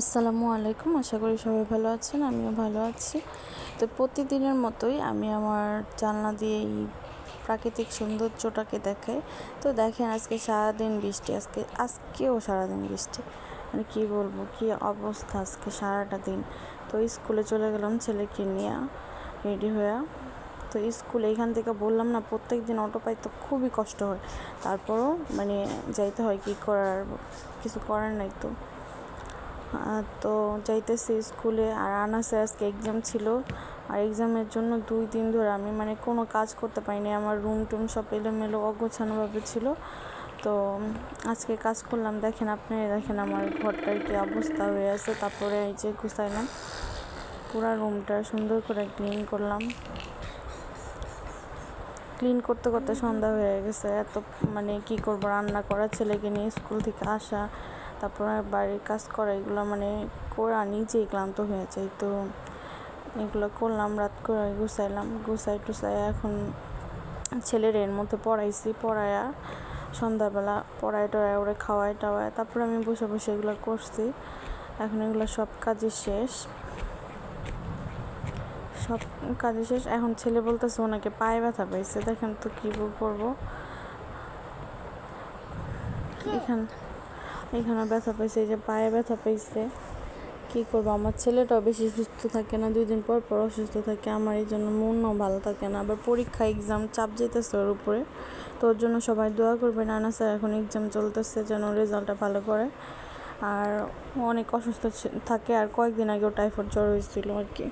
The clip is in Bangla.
আসসালামু আলাইকুম, আশা করি সবাই ভালো আছেন, আমিও ভালো আছি। তো প্রতিদিনের মতোই আমি আমার জানলা দিয়ে এই প্রাকৃতিক সৌন্দর্যটাকে দেখাই। তো দেখেন আজকে সারাদিন বৃষ্টি, আজকে, আজকেও সারাদিন বৃষ্টি। মানে কী বলব, কী অবস্থা আজকে সারাটা দিন। তো স্কুলে চলে গেলাম ছেলেকে নিয়ে রেডি হয়ে। তো স্কুলে এখান থেকে বললাম না প্রত্যেক দিন অটো পাই তো খুবই কষ্ট হয়। তারপরও মানে যাইতে হয় কী করার, কিছু করার নাই তো। তো যাইতেছি স্কুলে আর আনাসে আজকে এক্সাম ছিল। আর এক্সামের জন্য দুই দিন ধরে আমি মানে কোনো কাজ করতে পারিনি। আমার রুম টুম সব এলোমেলো অগোছানোভাবে ছিল। তো আজকে কাজ করলাম। দেখেন, আপনি দেখেন আমার ঘরটার কি অবস্থা হয়ে আছে। তারপরে এই যে গুছাইলাম। পুরো রুমটা সুন্দর করে ক্লিন করলাম। ক্লিন করতে করতে সন্ধ্যা হয়ে গেছে। এত মানে কি করব? রান্না করা, ছেলেকে নিয়ে স্কুল থেকে আসা। তারপর বাড়ির কাজ করা, এগুলো মানে করা নিজেই ক্লান্ত হয়ে যায় তো এগুলো করলাম, রাত করে গুছাইলাম। গুছাই টুসাই এখন ছেলের এর মধ্যে পড়াইছি, পড়ায়া সন্ধ্যাবেলা পড়ায় টড়ায় ওরে খাওয়াই টাওয়ায়, তারপর আমি বসে বসে এগুলো করছি। এখন এগুলো সব কাজই শেষ। সব কাজে শেষ। এখন ছেলে বলতেছে ওনাকে পায়ে ব্যথা পাইছে। দেখেন তো কী করব? এখান এখানে ব্যথা পাইছে, এই যে পায়ে ব্যথা পাইছে। কী করব? আমার ছেলেটাও বেশি সুস্থ থাকে না, দুই দিন পর পর অসুস্থ থাকে। আমার এই জন্য মনও ভালো থাকে না। আবার পরীক্ষা এক্সাম চাপ যেতেছে ওর উপরে। তো ওর জন্য সবাই দোয়া করবে, নানা স্যার এখন এক্সাম চলতেছে যেন রেজাল্টটা ভালো করে। আর অনেক অসুস্থ থাকে। আর কয়েকদিন আগেও টাইফয়েড জ্বর হয়েছিল আর কি।